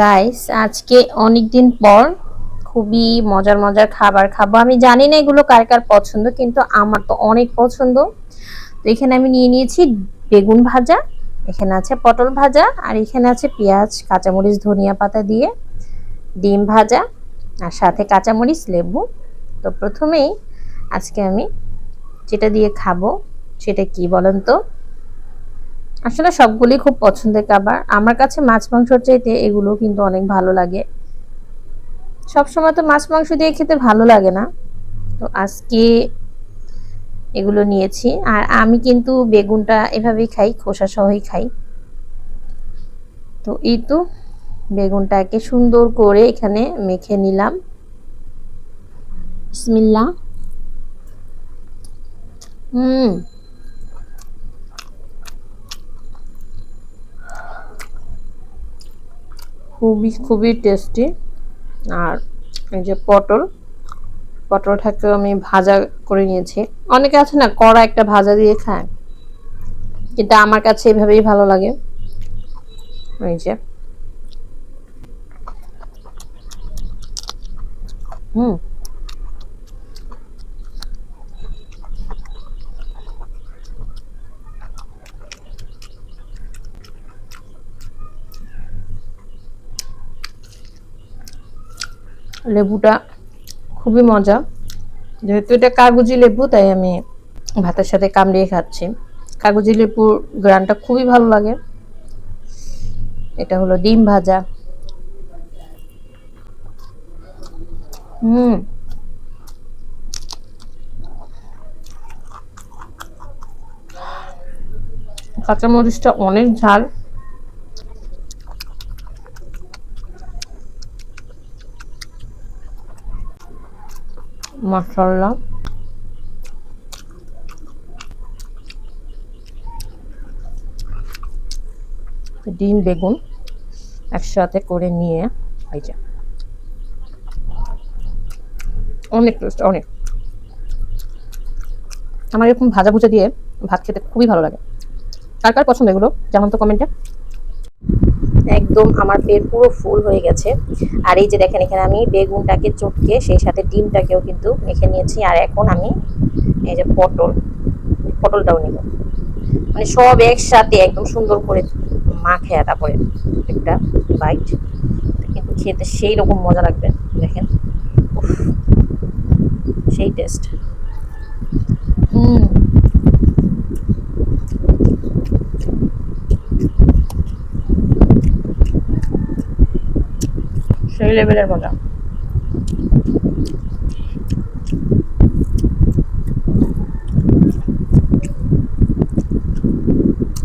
Guys আজকে অনেক দিন পর খুবই মজার মজার খাবার খাব। আমি জানি না এগুলো কার কার পছন্দ, কিন্তু আমার তো অনেক পছন্দ। তো এখানে আমি নিয়ে নিয়েছি বেগুন ভাজা, এখানে আছে পটল ভাজা, আর এখানে আছে পেঁয়াজ, কাঁচামরিচ, ধনিয়া পাতা দিয়ে ডিম ভাজা, আর সাথে কাঁচামরিচ, লেবু। তো প্রথমেই আজকে আমি যেটা দিয়ে খাব, সেটা কি বলেন তো? আসলে সবগুলি খুব পছন্দের খাবার। আমার কাছে মাছ মাংসর চাইতে এগুলো কিন্তু অনেক ভালো লাগে। সবসময় তো মাছ মাংস দিয়ে খেতে ভালো লাগে না। তো আজকে এগুলো নিয়েছি। আর আমি কিন্তু বেগুনটা এভাবেই খাই, খোসা সহই খাই। তো এই তো বেগুনটাকে সুন্দর করে এখানে মেখে নিলাম। বিসমিল্লা হুম। খুবই খুবই টেস্টি আর এই যে পটল পটলটাকে আমি ভাজা করে নিয়েছি। অনেকে আছে না, কড়া একটা ভাজা দিয়ে খায়। কিন্তু আমার কাছে এভাবেই ভালো লাগে। এই যে। হুম। লেবুটা খুবই মজা। যেহেতু এটা কাগজি লেবু, তাই আমি ভাতের সাথে কামড়িয়ে খাচ্ছি। কাগজি লেবুর গ্রানটা খুবই ভালো লাগে। এটা হলো ডিম ভাজা। হুম। কাঁচামরিচটা অনেক ঝাল। মশলা ডিম, বেগুন একসাথে করে নিয়ে, এই যে। অনেক টেস্ট, অনেক। আমার এরকম ভাজা ভুজা দিয়ে ভাত খেতে খুবই ভালো লাগে। কার কার পছন্দ এগুলো? যেমন তো কমেন্টে। একদম আমার পেট পুরো ফুল হয়ে গেছে। আর এই যে দেখেন, এখানে আমি বেগুনটাকে চটকে সেই সাথে ডিমটাকেও কিন্তু মেখে নিয়েছি। আর এখন আমি এই যে পটল, পটলটাও নিব। মানে সব একসাথে একদম সুন্দর করে মাখে, তারপরে একটা বাইট কিন্তু খেতে সেই রকম মজা লাগবে, দেখেন। সেই টেস্ট হুম। সেই লেভেলের মজা।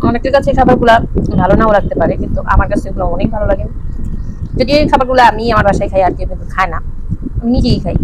অনেকের কাছে খাবারগুলো ভালো নাও লাগতে পারে, কিন্তু আমার কাছে এগুলো অনেক ভালো লাগে। যদি এই খাবারগুলো আমি আমার বাসায় খাই আর কেউ কিন্তু খায় না, আমি নিজেই খাই।